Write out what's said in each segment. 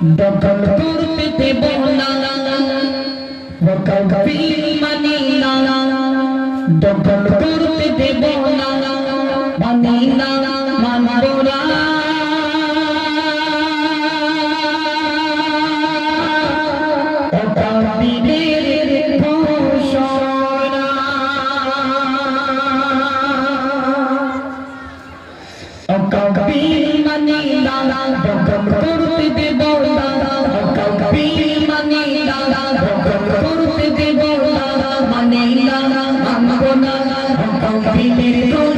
দখল করতে দেব না। দখল করতে মানি না। দখল করতে কবিদের তোর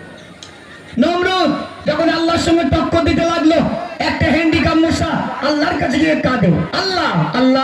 যখন আল্লাহর সঙ্গে টক্কর দিতে লাগল, একটা হ্যান্ডিকাপ মশা আল্লাহর কাছে গিয়ে কাঁদে। আল্লাহ আল্লাহ।